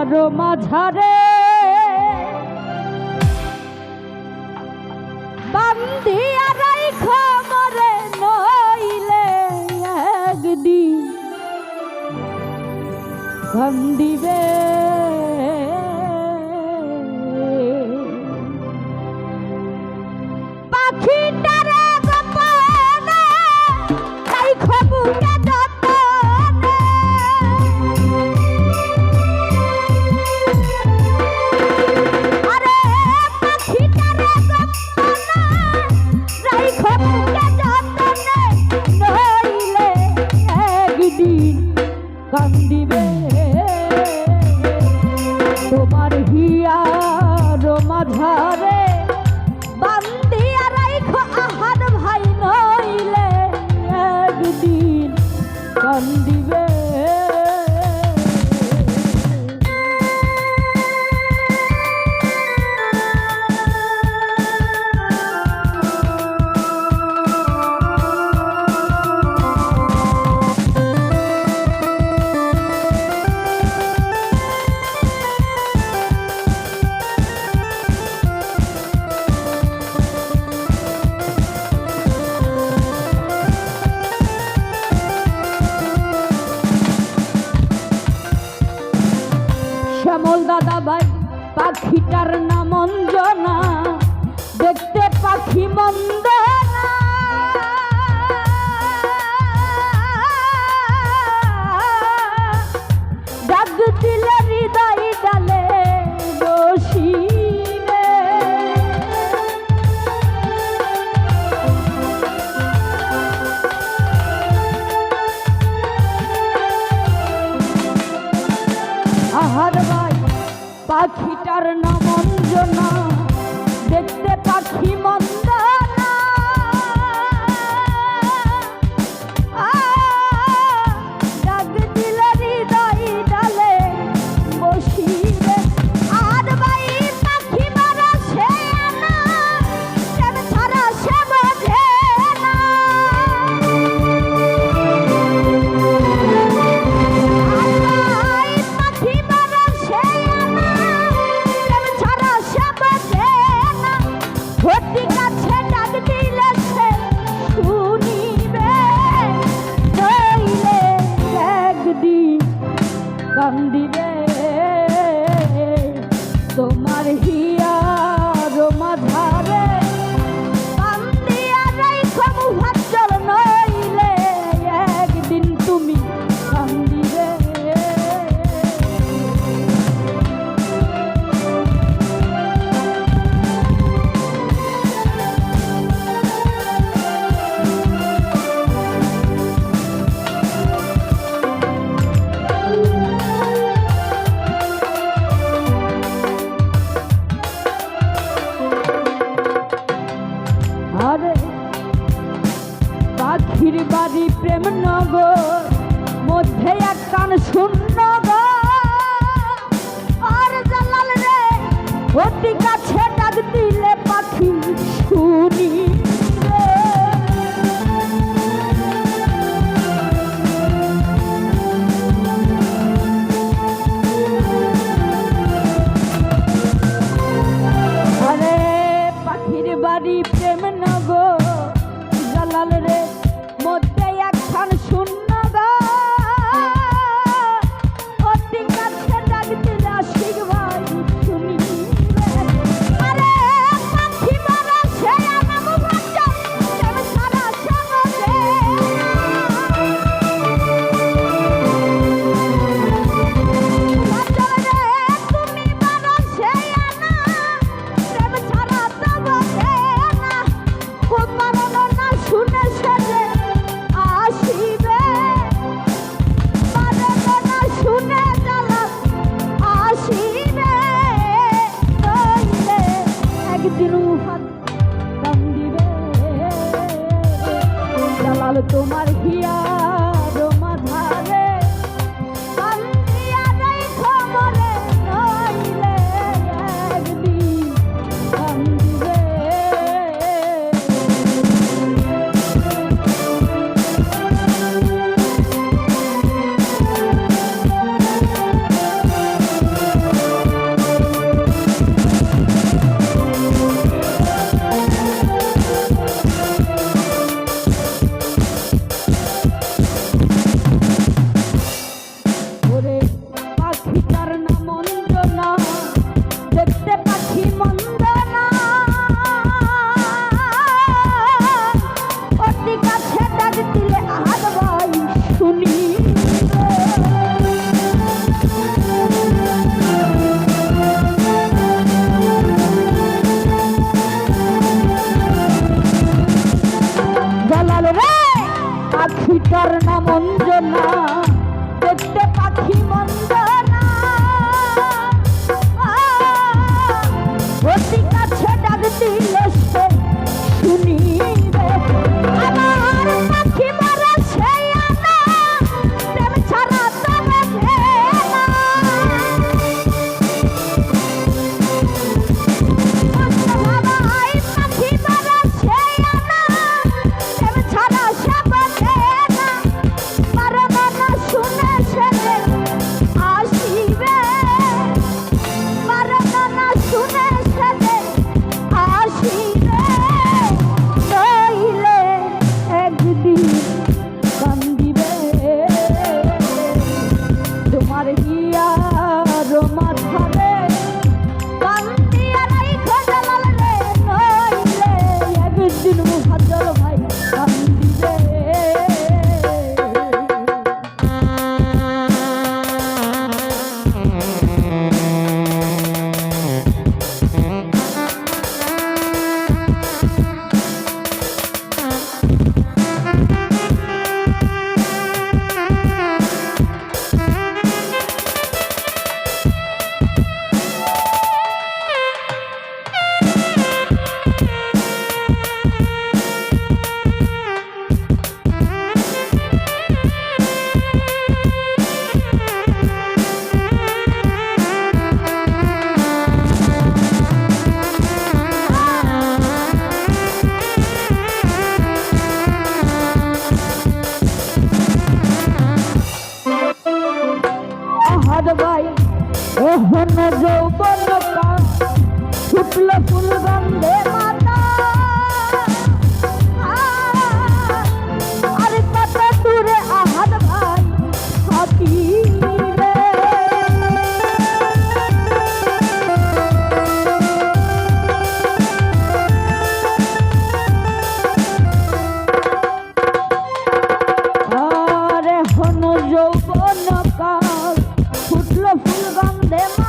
আমার মাঝারে। বান্ধিয়া রাইখ মরে নইলে একদিন। বান্ধিবে mandi. শ্যামল দাদা ভাই পাখিটার নাম অঞ্জনা। দেখতে পাখি মন্দা i'm candy কাছে ডাক দিলে পাখি শুনি বাড়ি প্রেম না পাখিটার নাম অঞ্জনা। দেখতে পাখি মন them